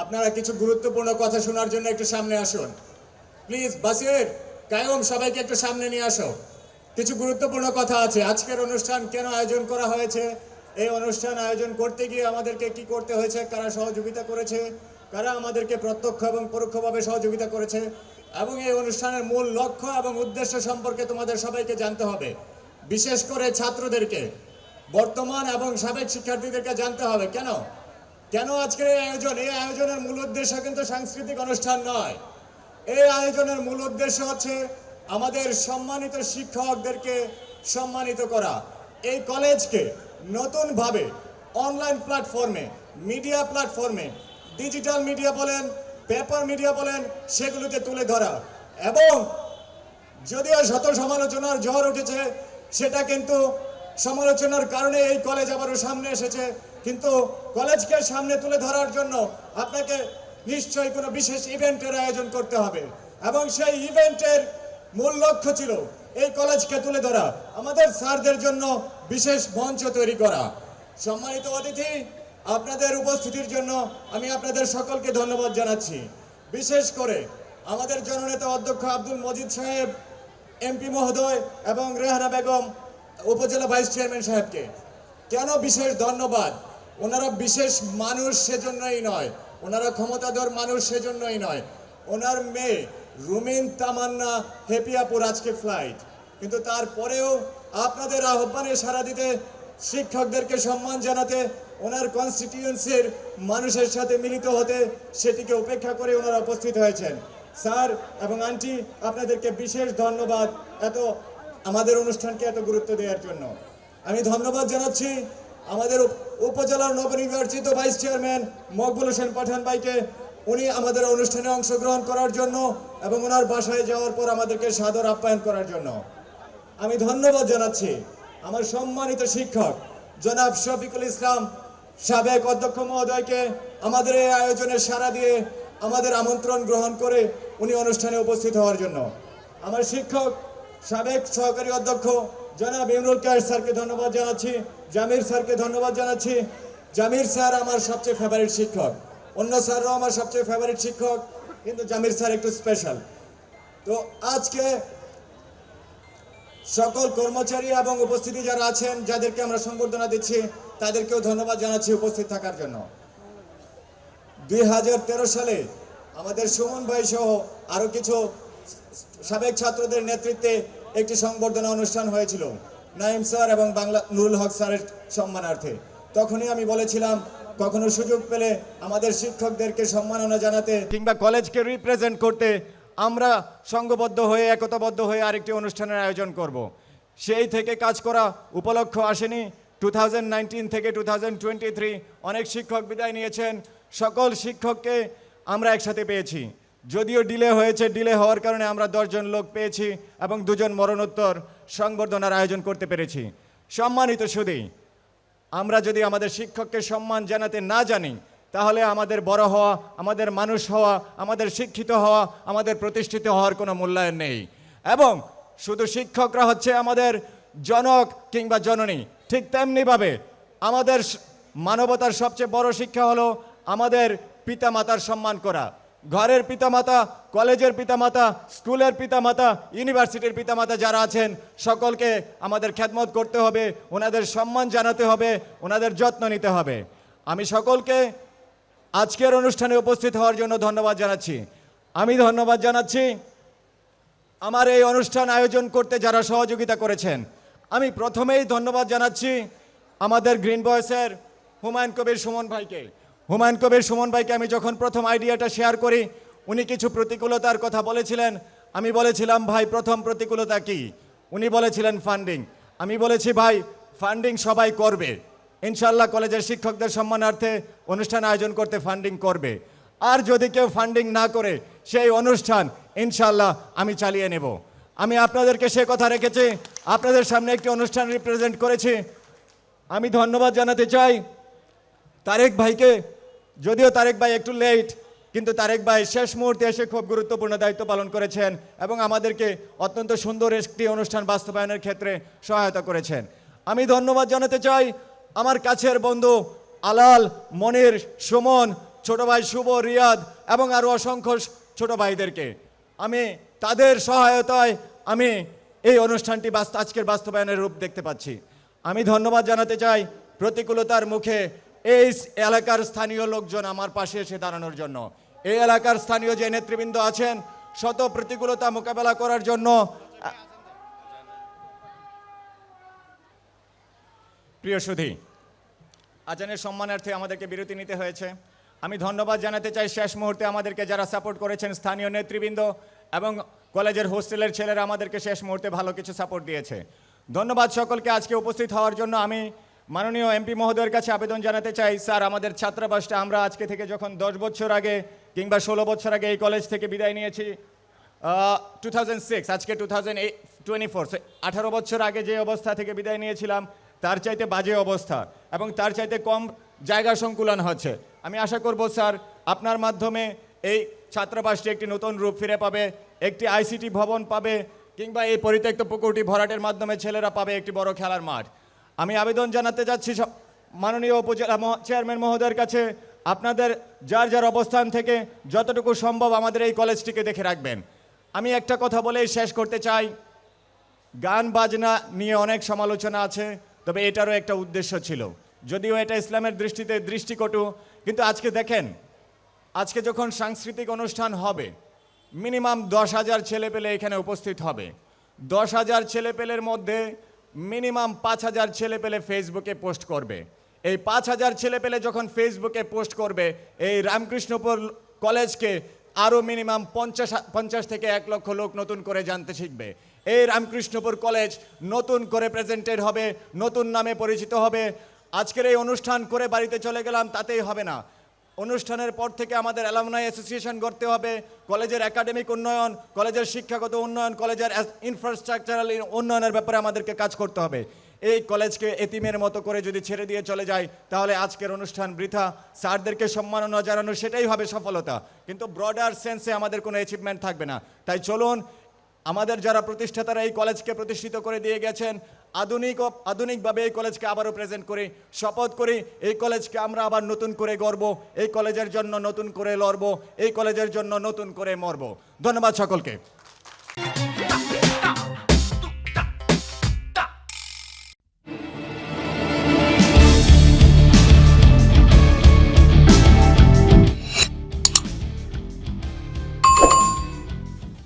আপনারা কিছু গুরুত্বপূর্ণ কথা শোনার জন্য একটু সামনে আসুন। প্লিজ বাসির, কায়ম, সবাইকে একটু সামনে নিয়ে আসো। কিছু গুরুত্বপূর্ণ কথা আছে। আজকের অনুষ্ঠান কেন আয়োজন করা হয়েছে? এই অনুষ্ঠান আয়োজন করতে গিয়ে আমাদেরকে কি করতে হয়েছে? কারা সহযোগিতা করেছে? কারা আমাদেরকে প্রত্যক্ষ এবং পরোক্ষভাবে সহযোগিতা করেছে? এবং এই অনুষ্ঠানের মূল লক্ষ্য এবং উদ্দেশ্য সম্পর্কে তোমাদের সবাইকে জানতে হবে। বিশেষ করে ছাত্রদেরকে। বর্তমান এবং সাবেক শিক্ষার্থীদেরকে জানতে হবে। কেন? কেন আজকের এই আয়োজন? এই আয়োজনের মূল উদ্দেশ্য কিন্তু সাংস্কৃতিক অনুষ্ঠান নয়। এই আয়োজনের মূল উদ্দেশ্য হচ্ছে আমাদের সম্মানিত শিক্ষকদেরকে সম্মানিত করা। এই কলেজকে নতুনভাবে অনলাইন প্ল্যাটফর্মে মিডিয়া প্ল্যাটফর্মে ডিজিটাল মিডিয়া বলেন পেপার মিডিয়া বলেন সেগুলোতে তুলে ধরা। এবং যদিও শত সমালোচনার ঝড় উঠেছে, সেটা কিন্তু সমালোচনার কারণে এই কলেজ আবারও সামনে এসেছে। কিন্তু কলেজকে সামনে তুলে ধরার জন্য আপনাকে নিশ্চয়ই কোনো বিশেষ ইভেন্টের আয়োজন করতে হবে। এবং সেই ইভেন্টের মূল লক্ষ্য ছিল এই কলেজকে তুলে ধরা, আমাদের স্যারদের জন্য বিশেষ মঞ্চ তৈরি করা। সম্মানিত অতিথি, আপনাদের উপস্থিতির জন্য আমি আপনাদের সকলকে ধন্যবাদ জানাচ্ছি। বিশেষ করে আমাদের জননেতা অধ্যক্ষ আব্দুল মজিদ সাহেব, এমপি মহোদয় এবং রেহানা বেগম, উপজেলা ভাইস চেয়ারম্যান সাহেবকে। কেন বিশেষ ধন্যবাদ? ওনারা বিশেষ মানুষ সেজন্যই নয়। ওনারা ক্ষমতাধর মানুষ সেজন্যই নয়। ওনার মেয়ে রুমিন তামান্না হেপিয়াপুর আজকে ফ্লাইট কিন্তু তারপরেও আপনাদের আহ্বানে সাড়া দিতে, শিক্ষকদেরকে সম্মান জানাতে, ওনার কনস্টিটিউয়েন্সির মানুষের সাথে মিলিত হতে সেটিকে উপেক্ষা করে ওনারা উপস্থিত হয়েছেন। স্যার এবং আন্টি, আপনাদেরকে বিশেষ ধন্যবাদ এত, আমাদের অনুষ্ঠানকে এত গুরুত্ব দেওয়ার জন্য। আমি ধন্যবাদ জানাচ্ছি আমাদের উপজেলার নবনির্বাচিত ভাইস চেয়ারম্যান মকবুল হোসেন পাঠান ভাইকে উনি আমাদের অনুষ্ঠানে অংশগ্রহণ করার জন্য এবং ওনার বাসায় যাওয়ার পর আমাদেরকে সাদর আপ্যায়ন করার জন্য। আমি ধন্যবাদ জানাচ্ছি আমার সম্মানিত শিক্ষক জনাব শফিকুল ইসলাম সাবেক অধ্যক্ষ মহোদয়কে আমাদের এই আয়োজনে সাড়া দিয়ে আমাদের আমন্ত্রণ গ্রহণ করে উনি অনুষ্ঠানে উপস্থিত হওয়ার জন্য। আমার শিক্ষক সাবেক সহকারী অধ্যক্ষ জনাব ইমরুল কায়ের স্যারকে ধন্যবাদ জানাচ্ছি। জামির স্যারকে ধন্যবাদ জানাচ্ছি। জামির স্যার আমার সবচেয়ে ফেভারিট শিক্ষক। অন্য স্যাররাও আমার সবচেয়ে ফেভারিট শিক্ষক, কিন্তু জামির স্যার একটু স্পেশাল তো আজকে সকল কর্মচারী এবং উপস্থিতি যারা আছেন, যাদেরকে আমরা সংবর্ধনা দিচ্ছি, তাদেরকেও ধন্যবাদ জানাচ্ছি উপস্থিত থাকার জন্য। দুই হাজার তেরো সালে আমাদের সুমন ভাই সহ আরও কিছু সাবেক ছাত্রদের নেতৃত্বে একটি সংবর্ধনা অনুষ্ঠান হয়েছিল। নাইম স্যার এবং বাংলা নুরুল হক স্যারের সম্মানার্থে। তখনই আমি বলেছিলাম, কখনো সুযোগ পেলে আমাদের শিক্ষকদেরকে সম্মাননা জানাতে কিংবা কলেজকে রিপ্রেজেন্ট করতে আমরা সংঘবদ্ধ হয়ে, একতাবদ্ধ হয়ে আরেকটি অনুষ্ঠানের আয়োজন করব। সেই থেকে কাজ করা উপলক্ষ আসেনি। টু থেকে টু অনেক শিক্ষক বিদায় নিয়েছেন। সকল শিক্ষককে আমরা একসাথে পেয়েছি। যদিও ডিলে হয়েছে ডিলে হওয়ার কারণে আমরা দশজন লোক পেয়েছি এবং দুজন মরণোত্তর সংবর্ধনার আয়োজন করতে পেরেছি। সম্মানিত সুদী, আমরা যদি আমাদের শিক্ষককে সম্মান জানাতে না জানি, তাহলে আমাদের বড় হওয়া, আমাদের মানুষ হওয়া, আমাদের শিক্ষিত হওয়া, আমাদের প্রতিষ্ঠিত হওয়ার কোনো মূল্যায়ন নেই। এবং শুধু শিক্ষকরা হচ্ছে আমাদের জনক কিংবা জননী, ঠিক তেমনিভাবে আমাদের মানবতার সবচেয়ে বড় শিক্ষা হলো আমাদের পিতামাতার সম্মান করা। ঘরের পিতামাতা, কলেজের পিতামাতা, স্কুলের পিতামাতা, ইউনিভার্সিটির পিতামাতা যারা আছেন, সকলকে আমাদের খ্যাতমত করতে হবে, ওনাদের সম্মান জানাতে হবে, ওনাদের যত্ন নিতে হবে। আমি সকলকে আজকের অনুষ্ঠানে উপস্থিত হওয়ার জন্য ধন্যবাদ জানাচ্ছি। আমি ধন্যবাদ জানাচ্ছি আমার এই অনুষ্ঠান আয়োজন করতে যারা সহযোগিতা করেছেন। আমি প্রথমেই ধন্যবাদ জানাচ্ছি আমাদের গ্রিন বয়েসের হুমায়ুন কবির সুমন ভাইকে। হুমায়ুন কবির সুমন ভাইকে আমি যখন প্রথম আইডিয়াটা শেয়ার করি, উনি কিছু প্রতিকূলতার কথা বলেছিলেন। আমি বলেছিলাম, ভাই, প্রথম প্রতিকূলতা কি? উনি বলেছিলেন, ফান্ডিং। আমি বলেছি, ভাই, ফান্ডিং সবাই করবে। ইনশাল্লাহ কলেজের শিক্ষকদের সম্মানার্থে অনুষ্ঠান আয়োজন করতে ফান্ডিং করবে। আর যদি কেউ ফান্ডিং না করে, সেই অনুষ্ঠান ইনশাল্লাহ আমি চালিয়ে নেব। আমি আপনাদেরকে সে কথা রেখেছি। আপনাদের সামনে একটি অনুষ্ঠান রিপ্রেজেন্ট করেছি। আমি ধন্যবাদ জানাতে চাই তারেক ভাইকে। যদিও তারেক ভাই একটু লেট কিন্তু তারেক ভাই শেষ মুহূর্তে এসে খুব গুরুত্বপূর্ণ দায়িত্ব পালন করেছেন এবং আমাদেরকে অত্যন্ত সুন্দর একটি অনুষ্ঠান বাস্তবায়নের ক্ষেত্রে সহায়তা করেছেন। আমি ধন্যবাদ জানাতে চাই আমার কাছের বন্ধু আলাল, মনির, সুমন, ছোট ভাই শুভ, রিয়াদ এবং আরও অসংখ্য ছোট ভাইদেরকে। আমি তাদের সহায়তায় আমি এই অনুষ্ঠানটি আজকের বাস্তবায়নের রূপ দেখতে পাচ্ছি। আমি ধন্যবাদ জানাতে চাই প্রতিকূলতার মুখে এই এলাকার স্থানীয় লোকজন আমার পাশে এসে দাঁড়ানোর জন্য। এই এলাকার স্থানীয় যে নেতৃবৃন্দ আছেন, শত প্রতিকূলতা মোকাবেলা করার জন্য, প্রিয় সুধী, আজানের সম্মানার্থে আমাদেরকে বিরতি নিতে হয়েছে। আমি ধন্যবাদ জানাতে চাই শেষ মুহূর্তে আমাদেরকে যারা সাপোর্ট করেছেন স্থানীয় নেতৃবৃন্দ এবং কলেজের হোস্টেলের ছেলেরা আমাদেরকে শেষ মুহূর্তে ভালো কিছু সাপোর্ট দিয়েছে। ধন্যবাদ সকলকে আজকে উপস্থিত হওয়ার জন্য। আমি মাননীয় এমপি মহোদয়ের কাছে আবেদন জানাতে চাই, স্যার, আমাদের ছাত্রাবাসটা আমরা আজকে থেকে যখন দশ বছর আগে কিংবা ষোলো বছর আগে এই কলেজ থেকে বিদায় নিয়েছি টু থাউজেন্ড সিক্স আজকে টু থাউজেন্ড টোয়েন্টি আঠারো বছর আগে যে অবস্থা থেকে বিদায় নিয়েছিলাম, তার চাইতে বাজে অবস্থা এবং তার চাইতে কম জায়গা সংকুলন হচ্ছে। আমি আশা করব, স্যার, আপনার মাধ্যমে এই ছাত্রাবাসটি একটি নতুন রূপ ফিরে পাবে, একটি আইসিটি ভবন পাবে কিংবা এই পরিত্যক্ত পুকুরটি ভরাটের মাধ্যমে ছেলেরা পাবে একটি বড় খেলার মাঠ। আমি আবেদন জানাতে যাচ্ছি মাননীয় উপজেলা চেয়ারম্যান মহোদয়ের কাছে। আপনাদের যার যার অবস্থান থেকে যতটুকু সম্ভব আমাদের এই কলেজটিকে দেখে রাখবেন। আমি একটা কথা বলেই শেষ করতে চাই। গান, বাজনা নিয়ে অনেক সমালোচনা আছে, তবে এটারও একটা উদ্দেশ্য ছিল। যদিও এটা ইসলামের দৃষ্টিতে দৃষ্টিকটু, কিন্তু আজকে দেখেন, আজকে যখন সাংস্কৃতিক অনুষ্ঠান হবে, মিনিমাম দশ হাজার ছেলেপেলে এখানে উপস্থিত হবে। দশ হাজার ছেলেপেলের মধ্যে মিনিমাম পাঁচ হাজার ছেলে পেলে ফেসবুকে পোস্ট করবে। এই পাঁচ হাজার ছেলে পেলে যখন ফেসবুকে পোস্ট করবে, এই রামকৃষ্ণপুর কলেজকে আরও মিনিমাম পঞ্চাশ পঞ্চাশ থেকে এক লক্ষ লোক নতুন করে জানতে শিখবে। এই রামকৃষ্ণপুর কলেজ নতুন করে প্রেজেন্টেড হবে, নতুন নামে পরিচিত হবে। আজকের এই অনুষ্ঠান করে বাড়িতে চলে গেলাম, তাতেই হবে না। অনুষ্ঠানের পর থেকে আমাদের অ্যালামনাই অ্যাসোসিয়েশন করতে হবে, কলেজের একাডেমিক উন্নয়ন, কলেজের শিক্ষাগত উন্নয়ন, কলেজের ইনফ্রাস্ট্রাকচারাল উন্নয়নের ব্যাপারে আমাদেরকে কাজ করতে হবে। এই কলেজকে এতিমের মতো করে যদি ছেড়ে দিয়ে চলে যায়, তাহলে আজকের অনুষ্ঠান বৃথা। স্যারদেরকে সম্মাননা জানানো, সেটাই হবে সফলতা। কিন্তু ব্রডার সেন্সে আমাদের কোনো অ্যাচিভমেন্ট থাকবে না। তাই চলুন, আমাদের যারা প্রতিষ্ঠাতারা এই কলেজকে প্রতিষ্ঠিত করে দিয়ে গেছেন আধুনিক আধুনিকভাবে এই কলেজকে আবারও প্রেজেন্ট করি শপথ করি, এই কলেজকে আমরা আবার নতুন করে গড়ব, এই কলেজের জন্য নতুন করে লড়ব, এই কলেজের জন্য নতুন করে মরব। ধন্যবাদ সকলকে।